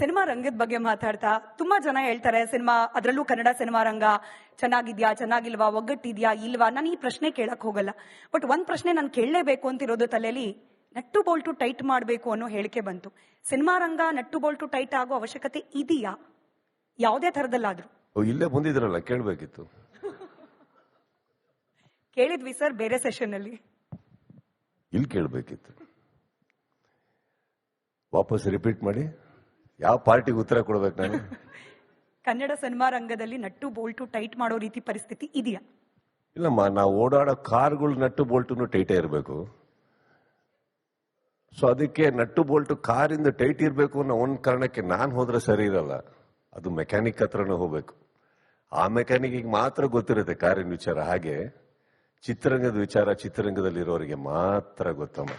Cinema ರಂಗದ ಬಗ್ಗೆ ಮಾತಾಡ್ತಾ ತುಂಬಾ ಜನ ಹೇಳ್ತಾರೆ ಸಿನಿಮಾ ಅದರಲ್ಲೂ ಕನ್ನಡ ಸಿನಿಮಾ ರಂಗ ಚೆನ್ನಾಗಿದ್ಯಾ ಚೆನ್ನಾಗಿಲ್ವಾ ಒಗ್ಗಟ್ಟಿದ್ಯಾ ಇಲ್ವಾ? ನಾನು ಈ ಪ್ರಶ್ನೆ ಕೇಳಕ್ ಹೋಗಲ್ಲ. ಬಟ್ ಒಂದ್ ಪ್ರಶ್ನೆ ನಾನು ಕೇಳಲೇಬೇಕು ಅಂತಿರೋದು ತಲೆಯಲ್ಲಿ ನಟ್ಟು ಬೋಲ್ಟು ಟೈಟ್ ಮಾಡಬೇಕು ಅನ್ನೋ ಹೇಳಿಕೆ ಬಂತು. ಸಿನಿಮಾ ರಂಗ ನಟ್ಟು ಬೋಲ್ಟು ಟೈಟ್ ಆಗೋ ಅವಶ್ಯಕತೆ ಇದೆಯಾ? ಯಾವುದೇ ಥರದಲ್ಲಾದ್ರೂ. ಓ, ಇಲ್ಲೇ ಬಂದಿದ್ರಲ್ಲ ಕೇಳಬೇಕಿತ್ತು. ಕೇಳಿದ್ವಿ ಸರ್ ಬೇರೆ ಸೆಷನ್ ಅಲ್ಲಿ ಇಲ್ಲಿ ಕೇಳಬೇಕಿತ್ತು. ವಾಪಸ್ ರಿಪೀಟ್ ಮಾಡಿ. ಯಾವ ಪಾರ್ಟಿಗೆ ಉತ್ತರ ಕೊಡ್ಬೇಕು ನಾನು? ಕನ್ನಡ ಸಿನಿಮಾ ರಂಗದಲ್ಲಿ ನಟ್ಟು ಬೋಲ್ಟು ಟೈಟ್ ಮಾಡೋ ರೀತಿ ಪರಿಸ್ಥಿತಿ ಇದೆಯಾ? ಇಲ್ಲಮ್ಮ ನಾವು ಓಡಾಡೋ ಕಾರ್ಗಳು ನಟ್ಟು ಬೋಲ್ಟು ಟೈಟೇ ಇರಬೇಕು. ಸೊ ಅದಕ್ಕೆ ನಟ್ಟು ಬೋಲ್ಟು ಕಾರಿಂದ ಟೈಟ್ ಇರಬೇಕು ಅನ್ನೋ ಒಂದು ಕಾರಣಕ್ಕೆ ನಾನು ಹೋದ್ರೆ ಸರಿ ಇರಲ್ಲ. ಅದು ಮೆಕ್ಯಾನಿಕ್ ಹತ್ರನೇ ಹೋಗ್ಬೇಕು. ಆ ಮೆಕ್ಯಾನಿಕ್ಗೆ ಮಾತ್ರ ಗೊತ್ತಿರುತ್ತೆ ಕಾರಿನ ವಿಚಾರ ಹಾಗೆ. ಚಿತ್ರರಂಗದ ವಿಚಾರ ಚಿತ್ರರಂಗದಲ್ಲಿರೋರಿಗೆ ಮಾತ್ರ ಗೊತ್ತಮ್ಮ.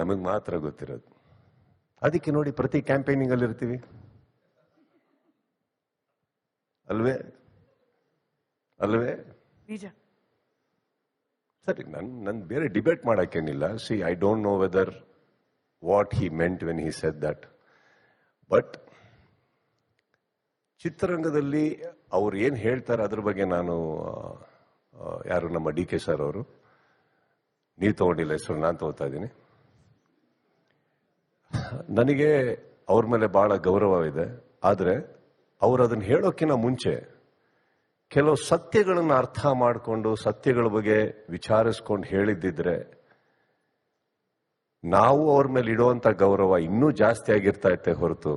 ನಮಗೆ ಮಾತ್ರ ಗೊತ್ತಿರೋದು. ಅದಕ್ಕೆ ನೋಡಿ ಪ್ರತಿ ಕ್ಯಾಂಪೇನಿಂಗ್ ಅಲ್ಲಿ ಇರ್ತೀವಿ. ಅಲ್ವೇ? ಅಲ್ವೇ? ನಿಜ. ಸರಿ ನನ್ ನನ್ ಬೇರೆ debate ಮಾಡೋಕ್ಕೇನಿಲ್ಲ. See I don't know whether what he meant when he said that but ಚಿತ್ರರಂಗದಲ್ಲಿ ಅವ್ರು ಏನು ಹೇಳ್ತಾರೆ ಅದ್ರ ಬಗ್ಗೆ ನಾನು ಯಾರು ನಮ್ಮ ಡಿ ಕೆ ಸರ್ ಅವರು? ನೀವು ತಗೊಂಡಿಲ್ಲ ಹೆಸರು ನಾನು ತಗೋತಾ ಇದ್ದೀನಿ. ನನಗೆ ಅವ್ರ ಮೇಲೆ ಬಹಳ ಗೌರವವಿದೆ, ಆದರೆ ಅವ್ರು ಅದನ್ನು ಹೇಳೋಕ್ಕಿಂತ ಮುಂಚೆ ಕೆಲವು ಸತ್ಯಗಳನ್ನು ಅರ್ಥ ಮಾಡಿಕೊಂಡು, ಸತ್ಯಗಳ ಬಗ್ಗೆ ವಿಚಾರಿಸ್ಕೊಂಡು ಹೇಳಿದ್ದಿದ್ರೆ ನಾವು ಅವ್ರ ಮೇಲೆ ಇಡುವಂಥ ಗೌರವ ಇನ್ನೂ ಜಾಸ್ತಿ ಆಗಿರ್ತಾ ಇತ್ತೆ ಹೊರತು.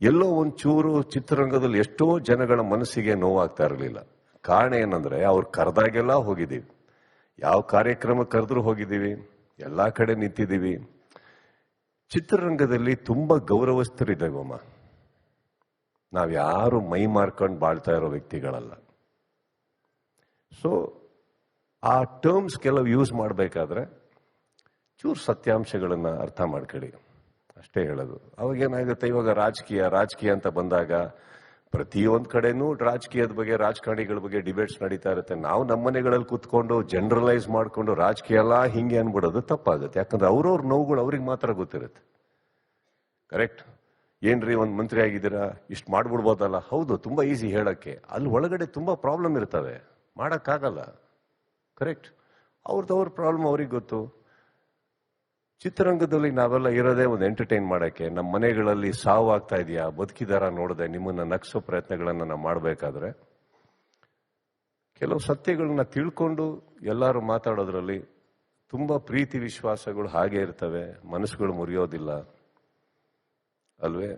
ಎಲ್ಲೋ ಒಂಚೂರು ಚಿತ್ರರಂಗದಲ್ಲಿ ಎಷ್ಟೋ ಜನಗಳ ಮನಸ್ಸಿಗೆ ನೋವಾಗ್ತಾ ಇರಲಿಲ್ಲ. ಕಾರಣ ಏನಂದ್ರೆ ಅವ್ರು ಕರೆದಾಗೆಲ್ಲ ಹೋಗಿದ್ದೀವಿ. ಯಾವ ಕಾರ್ಯಕ್ರಮ ಕರೆದ್ರೂ ಹೋಗಿದ್ದೀವಿ. ಎಲ್ಲ ಕಡೆ ನಿಂತಿದ್ದೀವಿ. ಚಿತ್ರರಂಗದಲ್ಲಿ ತುಂಬ ಗೌರವಸ್ಥರಿದ್ದೇವಮ್ಮ ನಾವು ಯಾರು ಮೈ ಮಾರ್ಕೊಂಡು ಬಾಳ್ತಾ ಇರೋ ವ್ಯಕ್ತಿಗಳಲ್ಲ. ಸೊ ಆ ಟರ್ಮ್ಸ್ ಕೆಲವು ಯೂಸ್ ಮಾಡಬೇಕಾದ್ರೆ ಚೂರು ಸತ್ಯಾಂಶಗಳನ್ನು ಅರ್ಥ ಮಾಡ್ಕೊಳ್ಳಿ. ಅಷ್ಟೇ ಹೇಳೋದು. ಅವಾಗ ಏನಾಗುತ್ತೆ? ಇವಾಗ ರಾಜಕೀಯ ರಾಜಕೀಯ ಅಂತ ಬಂದಾಗ ಪ್ರತಿಯೊಂದ್ ಕಡೆನೂ ರಾಜಕೀಯದ ಬಗ್ಗೆ, ರಾಜಕಾರಣಿಗಳ ಬಗ್ಗೆ ಡಿಬೇಟ್ಸ್ ನಡೀತಾ ಇರುತ್ತೆ. ನಾವು ನಮ್ಮ ಮನೆಗಳಲ್ಲಿ ಕುತ್ಕೊಂಡು ಜನರಲೈಸ್ ಮಾಡಿಕೊಂಡು ರಾಜಕೀಯ ಎಲ್ಲ ಹಿಂಗೆ ಅನ್ಬಿಡೋದು ತಪ್ಪಾಗುತ್ತೆ. ಯಾಕಂದ್ರೆ ಅವ್ರವ್ರ ನೋವುಗಳು ಅವ್ರಿಗೆ ಮಾತ್ರ ಗೊತ್ತಿರುತ್ತೆ. ಕರೆಕ್ಟ್ ಏನ್ರಿ ಒಂದು ಮಂತ್ರಿ ಆಗಿದ್ದೀರಾ? ಇಷ್ಟು ಮಾಡ್ಬಿಡ್ಬೋದಲ್ಲ? ಹೌದು, ತುಂಬಾ ಈಸಿ ಹೇಳಕ್ಕೆ. ಅಲ್ಲಿ ಒಳಗಡೆ ತುಂಬಾ ಪ್ರಾಬ್ಲಮ್ ಇರ್ತವೆ ಮಾಡೋಕ್ಕಾಗಲ್ಲ. ಕರೆಕ್ಟ್ ಅವ್ರದ್ದು ಅವ್ರ ಪ್ರಾಬ್ಲಮ್ ಅವ್ರಿಗೆ ಗೊತ್ತು. ಚಿತ್ರರಂಗದಲ್ಲಿ ನಾವೆಲ್ಲ ಇರೋದೇ ಒಂದು ಎಂಟರ್ಟೈನ್ ಮಾಡೋಕ್ಕೆ. ನಮ್ಮ ಮನೆಗಳಲ್ಲಿ ಸಾವು ಆಗ್ತಾ ಇದೆಯಾ? ಬದುಕಿದಾರ ನೋಡದೆ ನಿಮ್ಮನ್ನ ನಗ್ಸೋ ಪ್ರಯತ್ನಗಳನ್ನ ನಾವು ಮಾಡಬೇಕಾದ್ರೆ. ಕೆಲವು ಸತ್ಯಗಳನ್ನ ತಿಳ್ಕೊಂಡು ಎಲ್ಲರೂ ಮಾತಾಡೋದ್ರಲ್ಲಿ ತುಂಬ ಪ್ರೀತಿ ವಿಶ್ವಾಸಗಳು ಹಾಗೆ ಇರ್ತವೆ. ಮನಸ್ಸುಗಳು ಮುರಿಯೋದಿಲ್ಲ. ಅಲ್ವೇ?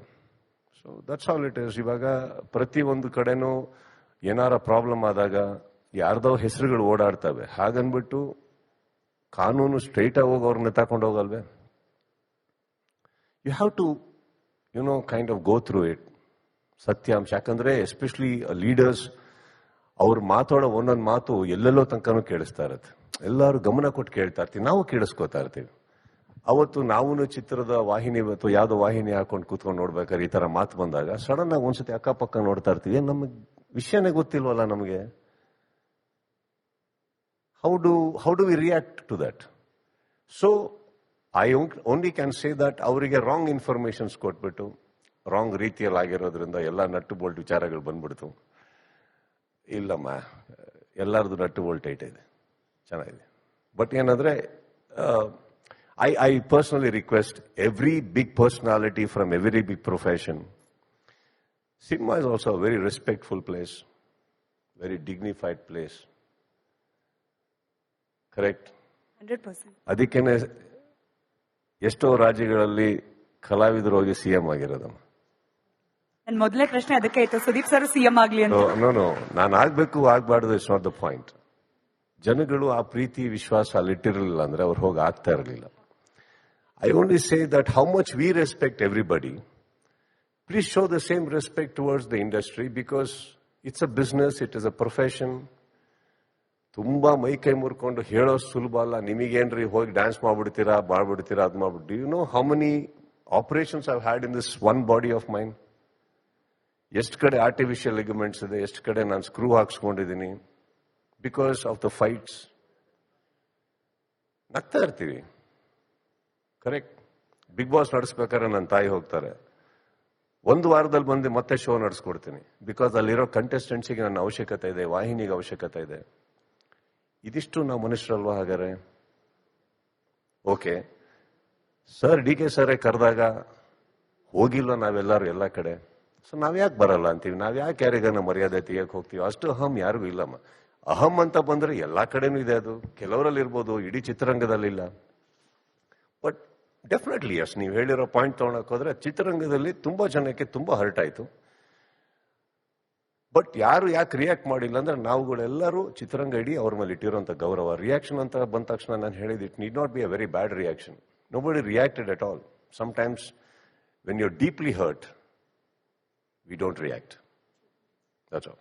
So that's all it is ಇವಾಗ ಪ್ರತಿ ಒಂದು ಕಡೆನೂ ಏನಾರ ಪ್ರಾಬ್ಲಮ್ ಆದಾಗ ಯಾರ್ದೋ ಹೆಸರುಗಳು ಓಡಾಡ್ತವೆ. ಹಾಗನ್ಬಿಟ್ಟು ಕಾನೂನು ಸ್ಟ್ರೈಟ್ ಆಗಿ ಹೋಗಿ ಅವ್ರನ್ನ ತಕೊಂಡು ಹೋಗಲ್ವೇ? You have to you know kind of go through it ಸತ್ಯಾಂಶ. ಯಾಕಂದ್ರೆ ಎಸ್ಪೆಷಲಿ ಲೀಡರ್ಸ್ ಅವ್ರು ಮಾತಾಡೋ ಒಂದೊಂದು ಮಾತು ಎಲ್ಲೆಲ್ಲೋ ತನಕನೂ ಕೇಳಿಸ್ತಾ ಇರುತ್ತೆ. ಎಲ್ಲರೂ ಗಮನ ಕೊಟ್ಟು ಕೇಳ್ತಾ ಇರ್ತೀವಿ. ನಾವು ಕೇಳಿಸ್ಕೊತಾ ಇರ್ತೀವಿ. ಅವತ್ತು ನಾವೂ ಚಿತ್ರದ ವಾಹಿನಿ ಅಥವಾ ಯಾವುದೋ ವಾಹಿನಿ ಹಾಕೊಂಡು ಕೂತ್ಕೊಂಡು ನೋಡ್ಬೇಕಾದ್ರೆ ಈ ತರ ಮಾತು ಬಂದಾಗ ಸಡನ್ ಆಗಿ ಒಂದ್ಸತಿ ಅಕ್ಕಪಕ್ಕ ನೋಡ್ತಾ ಇರ್ತೀವಿ. ನಮಗೆ ವಿಷಯನೇ ಗೊತ್ತಿಲ್ವಲ್ಲ ನಮಗೆ? How do, how do we react to that? So I only can say that ಅವರಿಗೆ ರಾಂಗ್ ಇನ್ಫಾರ್ಮೇಶನ್ಸ್ ಕೊಟ್ಬಿಟ್ಟು ರಾಂಗ್ ರೀತಿಯಲ್ಲಿ ಆಗಿರೋದ್ರಿಂದ ಎಲ್ಲ ನಟ್ಟು ಬೋಲ್ಟ್ ವಿಚಾರಗಳು ಬಂದ್ಬಿಡ್ತು. ಇಲ್ಲಮ್ಮ ಎಲ್ಲರದು ನಟ್ಟು ಬೋಲ್ಟ್ ಐಟ್ ಇದೆ. ಚೆನ್ನಾಗಿದೆ. ಬಟ್ ಏನಂದ್ರೆ I I personally request every big personality from every big profession cinema is also very respectful place very dignified place correct. ಅದಕ್ಕೇನೆ ಎಷ್ಟೋ ರಾಜ್ಯಗಳಲ್ಲಿ ಕಲಾವಿದರು ಹೋಗಿ ಸಿಎಂ ಆಗಿರೋದಮ್ಮ ಮೊದಲೇ ಮೊದಲನೇ ಪ್ರಶ್ನೆ ಅದಕ್ಕೆ ಆಯ್ತು. ಸುದೀಪ್ ಸರ್ ಸಿಎಂ ಆಗ್ಲಿ ಅಂತ. ನೋ ನೋ ನಾನು ಆಗ್ಬೇಕು ಆಗ್ಬಾರ್ದು ಇಟ್ಸ್ ನಾಟ್ ದ ಪಾಯಿಂಟ್ ಜನಗಳು ಆ ಪ್ರೀತಿ ವಿಶ್ವಾಸ ಅಲ್ಲಿಟ್ಟಿರಲಿಲ್ಲ ಅಂದ್ರೆ ಅವ್ರು ಹೋಗಿ ಆಗ್ತಾ ಇರಲಿಲ್ಲ. I only say that how much we respect everybody please show the same respect towards the industry because it's a business it is a profession ತುಂಬಾ ಮೈ ಕೈ ಮುರ್ಕೊಂಡು ಹೇಳೋ ಸುಲಭ ಅಲ್ಲ. ನಿಮಗೇನ್ರಿ ಹೋಗಿ ಡ್ಯಾನ್ಸ್ ಮಾಡ್ಬಿಡ್ತೀರಾ ಬಾಳ್ಬಿಡ್ತೀರಾ ಅದು ಮಾಡ್ಬಿಟ್ಟು you know how many operations I've had in this one body of mind ಎಷ್ಟು ಕಡೆ ಆರ್ಟಿಫಿಷಿಯಲ್ ಲಿಗಮೆಂಟ್ಸ್ ಇದೆ, ಎಷ್ಟು ಕಡೆ ನಾನು ಸ್ಕ್ರೂ ಹಾಕ್ಸ್ಕೊಂಡಿದ್ದೀನಿ ಬಿಕಾಸ್ ಆಫ್ ದ ಫೈಟ್ಸ್ ನಗ್ತಾ ಇರ್ತೀವಿ. ಕರೆಕ್ಟ್ ಬಿಗ್ ಬಾಸ್ ನಡೆಸ್ಬೇಕಾದ್ರೆ ನನ್ನ ತಾಯಿ ಹೋಗ್ತಾರೆ. ಒಂದು ವಾರದಲ್ಲಿ ಬಂದು ಮತ್ತೆ ಶೋ ನಡೆಸ್ಕೊಡ್ತೀನಿ. ಬಿಕಾಸ್ ಅಲ್ಲಿರೋ ಕಂಟೆಸ್ಟೆಂಟ್ಸಿಗೆ ನನ್ನ ಅವಶ್ಯಕತೆ ಇದೆ, ವಾಹಿನಿಗೆ ಅವಶ್ಯಕತೆ ಇದೆ. ಇದಿಷ್ಟು ನಾವು ಮನುಷ್ಯರಲ್ವಾ ಹಾಗಾದ್ರೆ? Okay. Sir, D K sir ಕರೆದಾಗ, ಹೋಗಿಲ್ಲ ನಾವೆಲ್ಲರೂ ಎಲ್ಲ ಕಡೆ. ಸೊ ನಾವ್ಯಾಕೆ ಬರಲ್ಲ ಅಂತೀವಿ? ನಾವ್ಯಾಕೆ ಯಾರಿಗಾನ ಮರ್ಯಾದೆ ತೆಗಿಯಕ್ಕೆ ಹೋಗ್ತೀವಿ? ಅಷ್ಟು ಅಹಂ ಯಾರಿಗೂ ಇಲ್ಲಮ್ಮ ಅಹಂ ಅಂತ ಬಂದ್ರೆ ಎಲ್ಲ ಕಡೆನೂ ಇದೆ ಅದು. ಕೆಲವರಲ್ಲಿ ಇರ್ಬೋದು, ಇಡೀ ಚಿತ್ರರಂಗದಲ್ಲಿಲ್ಲ ಬಟ್ ಡೆಫಿನೆಟ್ಲಿ ಎಸ್ ನೀವು ಹೇಳಿರೋ ಪಾಯಿಂಟ್ ತಗೊಳಕ್ ಹೋದ್ರೆ, ಚಿತ್ರರಂಗದಲ್ಲಿ ತುಂಬಾ ಜನಕ್ಕೆ ತುಂಬಾ ಹರ್ಟ್ ಆಯ್ತು. ಬಟ್ ಯಾರು ಯಾಕೆ ರಿಯಾಕ್ಟ್ ಮಾಡಿಲ್ಲ ಅಂದ್ರೆ ನಾವುಗಳೆಲ್ಲರೂ ಚಿತ್ರರಂಗ ಇಡೀ ಅವ್ರ ಮೇಲೆ ಇಟ್ಟಿರುವಂತ ಗೌರವ. ರಿಯಾಕ್ಷನ್ ಅಂತ ಬಂದ ತಕ್ಷಣ ನಾನು ಹೇಳಿದ್ it need not be a very bad reaction nobody reacted at all sometimes when you deeply hurt we don't react that's all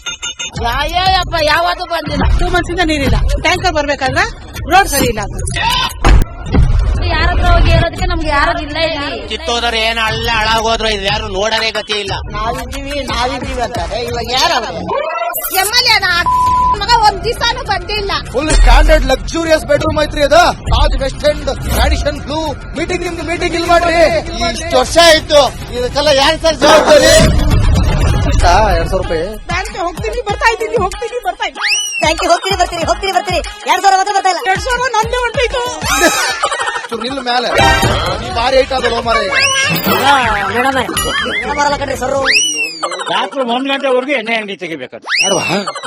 Ayyappa ಯಾವತ್ತೂ ಬಂದಿಲ್ಲ. ಟೂ ಮಂತ್ಸ್ ಇಂದ ನೀರಿಲ್ಲ. ಟ್ಯಾಂಕರ್ ಬರ್ಬೇಕಾದ್ರೆ ರೋಡ್ ಸರಿ ಇಲ್ಲ ಯಾರತ್ರ ಹೋಗಿ ಹೇಳೋದಕ್ಕೆ ನಮ್ಗೆ ಯಾರು ಇಲ್ಲ ಇಲ್ಲಿ. ಕಿತ್ತೋದ್ರೆ ಏನ್ ಅಲ್ಲ ಹಾಳಾಗೋದ್ರು ಇದು ಯಾರು ನೋಡರೇ ಗತಿ ಇಲ್ಲ. ನಾವಿದ್ದೀವಿ ನಾವಿದ್ದೀವಿ ಅಂತಾರೆ. ಇವಾಗ ಯಾರು ಎಂ ಎಲ್ ಮಗ ಒಂದ್ ದಿವಸಾನು ಬಂದಿಲ್ಲ. ಫುಲ್ ಸ್ಟ್ಯಾಂಡರ್ಡ್ ಲಕ್ಸುರಿಯಸ್ ಬೆಡ್ರೂಮ್ ಐತ್ರಿ ಅದ. Taj West End tradition blue meeting ನಿಮ್ದು ಮೀಟಿಂಗ್ ಇಲ್ಲಿ ಮಾಡ್ರಿ. ಇಷ್ಟು ವರ್ಷ ಆಯ್ತು. ಇದಕ್ಕೆಲ್ಲ ಯಾರು ಸರ್ ಜವಾಬ್ದಾರಿ? ಎರಡ್ ಸಾವಿರ ರೂಪಾಯಿ. ಬ್ಯಾಂಕ್ ಹೋಗ್ತೀನಿ ಬರ್ತಾ ಇದ್ದೀನಿ ಹೋಗ್ತೀನಿ ಬರ್ತಾ ಇದ್ದೀನಿ. ಬ್ಯಾಂಕಿಗೆ ಹೋಗ್ತೀನಿ ಬರ್ತೀನಿ ಹೋಗ್ತೀನಿ ಬರ್ತೀನಿ. ಎರಡ್ ಸಾವಿರ ಮಾತ್ರ ಬರ್ತಾ ಇಲ್ಲ? ಎರಡ್ ಸಾವಿರ ನಂದೇ ನಿಲ್ ಮೇಲೆ ಈ ಬಾರಿ ಐಟ್ ಅದಲ್ಲ ಮಾರ. ಮೇಡಮ್. ಬರಲ್ಲ ಕಣ್ರಿ ಸರ್ ರಾತ್ರಿ ಒಂದ್ ಗಂಟೆವರೆಗೂ ಎಣ್ಣೆ ಅಂಗಡಿ ತೆಗಿಬೇಕು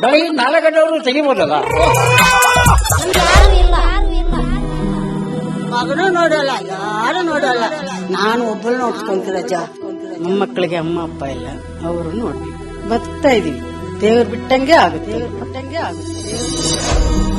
ಬೆಳಗ್ಗೆ ನಾಲ್ಕು ಗಂಟೆವರೆಗೂ ತೆಗಿಬೋದಲ್ಲ? ಮಗನೂ ನೋಡಲ್ಲ ಯಾರು ನೋಡಲ್ಲ. ನಾನು ಒಬ್ಬಳು ನೋಡ್ಕೊಂತೀರಜ್ಜ ಮೊಮ್ಮಕ್ಕಳಿಗೆ ಅಮ್ಮ ಅಪ್ಪ ಇಲ್ಲ. ಅವರು ನೋಡಿ ಬರ್ತಾ ಇದೀವಿ. ದೇವ್ರು ಬಿಟ್ಟಂಗೆ ಆಗುತ್ತೆ. ದೇವ್ರು ಬಿಟ್ಟಂಗೆ ಆಗುತ್ತೆ.